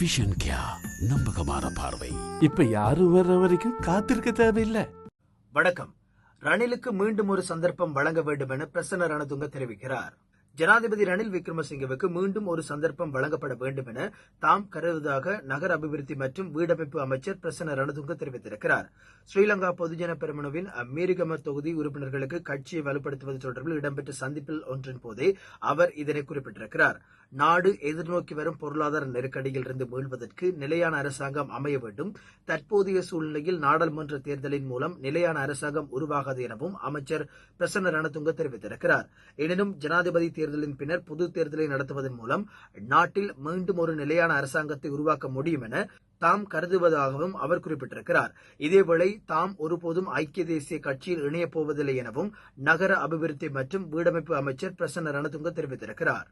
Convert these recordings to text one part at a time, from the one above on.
Vision கியா நம்பகமான பார்வை இப்ப யாரும் வர்ற வரைக்கும் காத்திருக்க தேவையில்லை. வணக்கம். ரணிலுக்கு மீண்டும் ஒரு சந்தர்ப்பம் வழங்க வேண்டும் என பிரசன்ன ரணதுங்க தெரிவிக்கிறார். ஜனாதிபதி ரணில் விக்ரமசிங்கவுக்கு மீண்டும் ஒரு சந்தர்ப்பம் வழங்கப்பட வேண்டும் என தாம் கருதுவதாக நகர அபிவிருத்தி மற்றும் வீடமைப்பு அமைச்சர் பிரசன்ன ரணதுங்க தெரிவித்திருக்கிறார். ஸ்ரீலங்கா பொதுஜன பெருமனுவின் அமீரிகம தொகுதி உறுப்பினர்களுக்கு கட்சியை வலுப்படுத்துவது தொடர்பில் இடம்பெற்ற சந்திப்பில் ஒன்றின் போதே அவர் இதனை குறிப்பிட்டிருக்கிறார். நாடு எதிர்நோக்கி வரும் பொருளாதார நெருக்கடியிலிருந்து மீள்வதற்கு நிலையான அரசாங்கம் அமைய வேண்டும். தற்போதைய சூழ்நிலையில் நாடாளுமன்ற தேர்தலின் மூலம் நிலையான அரசாங்கம் உருவாகாது எனவும் அமைச்சர் பிரசன்ன ரணதுங்க தெரிவித்திருக்கிறார். எனினும் ஜனாதிபதி தேர்தலின் பின்னர் பொது தேர்தலை நடத்துவதன் மூலம் நாட்டில் மீண்டும் ஒரு நிலையான அரசாங்கத்தை உருவாக்க முடியும் என தாம் கருதுவதாகவும் அவர் குறிப்பிட்டிருக்கிறார். இதேவேளை தாம் ஒருபோதும் ஐக்கிய தேசிய கட்சியில் இணையப் போவதில்லை எனவும் நகர அபிவிருத்தி மற்றும் வீடமைப்பு அமைச்சர் பிரசன்ன ரணதுங்க தெரிவித்திருக்கிறார்.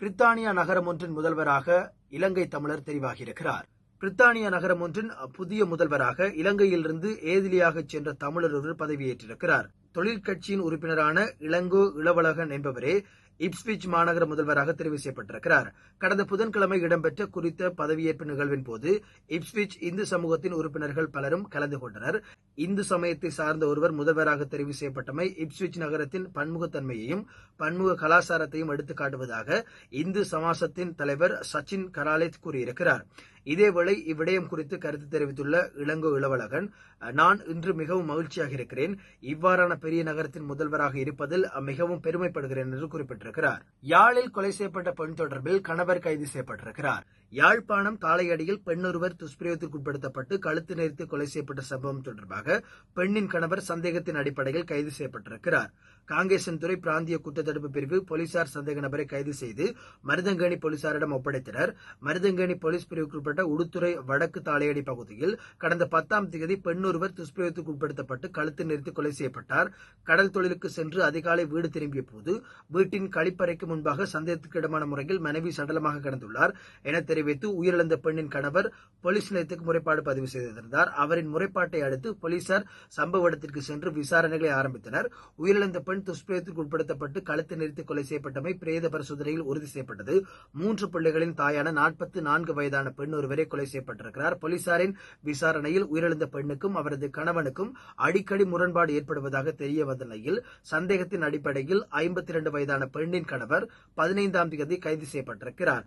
பிரித்தானியா நகரம் ஒன்றின் முதல்வராக இலங்கை தமிழர் தெரிவாகியிருக்கிறார். பிரித்தானியா நகரம் ஒன்றின் புதிய முதல்வராக இலங்கையிலிருந்து ஏதிலியாக சென்ற தமிழர் ஒருவர் பதவியேற்றிருக்கிறார். தொழிற்கட்சியின் உறுப்பினரான இளங்கோ இளவழகன் என்பவரே இப்ஸ்விச் மாநகர முதல்வராக தெரிவு செய்யப்பட்டிருக்கிறார். கடந்த புதன்கிழமை இடம்பெற்ற குறித்த பதவியேற்பு நிகழ்வின் போது இப்ஸ்விச் இந்து சமூகத்தின் உறுப்பினர்கள் பலரும் கலந்து கொண்டனர். இந்து சமயத்தை சார்ந்த ஒருவர் முதல்வராக தெரிவு செய்யப்பட்டமை இப்ஸ்விச் நகரத்தின் பன்முகத்தன்மையையும் பன்முக கலாச்சாரத்தையும் எடுத்துக்காட்டுவதாக இந்து சமாசத்தின் தலைவர் சச்சின் கராலேத் கூறியிருக்கிறார். இதேவேளை இவ்விடயம் குறித்து கருத்து தெரிவித்துள்ள இளங்கோ இளவழகன் நான் இன்று மிகவும் மகிழ்ச்சியாக இருக்கிறேன் இவ்வாறான பெரிய நகரத்தின் முதல்வராக இருப்பதில் மிகவும் பெருமைப்படுகிறேன் என்று குறிப்பிட்டிருக்கிறார். யாழில் கொலை செய்யப்பட்ட பெண் தொடர்பில் கணவர் கைது செய்யப்பட்டிருக்கிறார். யாழ்ப்பாணம் தாளையடியில் பெண்ணொருவர் துஷ்பிரயோகத்திற்குட்படுத்தப்பட்டு கழுத்து நெறித்து கொலை செய்யப்பட்ட சம்பவம் தொடர்பாக பெண்ணின் கணவர் சந்தேகத்தின் அடிப்படையில் கைது செய்யப்பட்டிருக்கிறார். காங்கேசன்துறை பிராந்திய குற்றத்தடுப்பு பிரிவு போலீசார் சந்தேக நபரை கைது செய்து மருதங்கேணி போலீசாரிடம் ஒப்படைத்தனர். மருதங்கேணி போலீஸ் பிரிவுக்குட்பட்ட உடுத்துறை வடக்கு தாளையடி பகுதியில் கடந்த பத்தாம் தேதி பெண்ணொருவர் துஷ்பிரயோகத்திற்குட்படுத்தப்பட்டு கழுத்து நிறுத்தி கொலை செய்யப்பட்டார். கடல் தொழிலுக்கு சென்று அதிகாலை வீடு திரும்பிய போது வீட்டின் கழிப்பறைக்கு முன்பாக சந்தேகத்துக்கு இடமான முறையில் மனைவி சடலமாக கிடந்துள்ளார் என வைத்து உயிரிழந்த பெண்ணின் கணவர் போலீஸ் நிலையத்துக்கு முறைப்பாடு பதிவு செய்திருந்தார். அவரின் முறைப்பாட்டை அடுத்து போலீசார் சம்பவ இடத்திற்கு சென்று விசாரணைகளை ஆரம்பித்தனர். உயிரிழந்த பெண் துஷ்பிரயத்திற்கு உட்படுத்தப்பட்டு கழுத்து நிறுத்தி கொலை செய்யப்பட்டமை பிரேத பரிசோதனையில் உறுதி செய்யப்பட்டது. மூன்று பிள்ளைகளின் தாயான நாற்பத்தி நான்கு வயதான பெண் ஒருவரை கொலை செய்யப்பட்டிருக்கிறார். போலீசாரின் விசாரணையில் உயிரிழந்த பெண்ணுக்கும் அவரது கணவனுக்கும் அடிக்கடி முரண்பாடு ஏற்படுவதாக தெரிய வந்த நிலையில் சந்தேகத்தின் அடிப்படையில் ஐம்பத்தி இரண்டு வயதான பெண்ணின் கணவர் பதினைந்தாம் தேதி கைது செய்யப்பட்டிருக்கிறார்.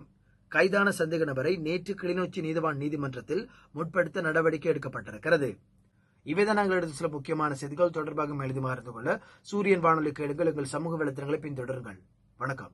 கைதான சந்தேக நபரை நேற்று கிளிநொச்சி நீதிவான் நீதிமன்றத்தில் முற்படுத்த நடவடிக்கை எடுக்கப்பட்டிருக்கிறது. இவைதான் நாங்கள் எடுத்த சில முக்கியமான செய்திகள். தொடர்பாக எழுதி அறிந்து கொள்ள சூரியன் வானொலி கேளுங்கள் எங்கள் சமூக வலைத்தளங்களை பின்தொடருங்கள். வணக்கம்.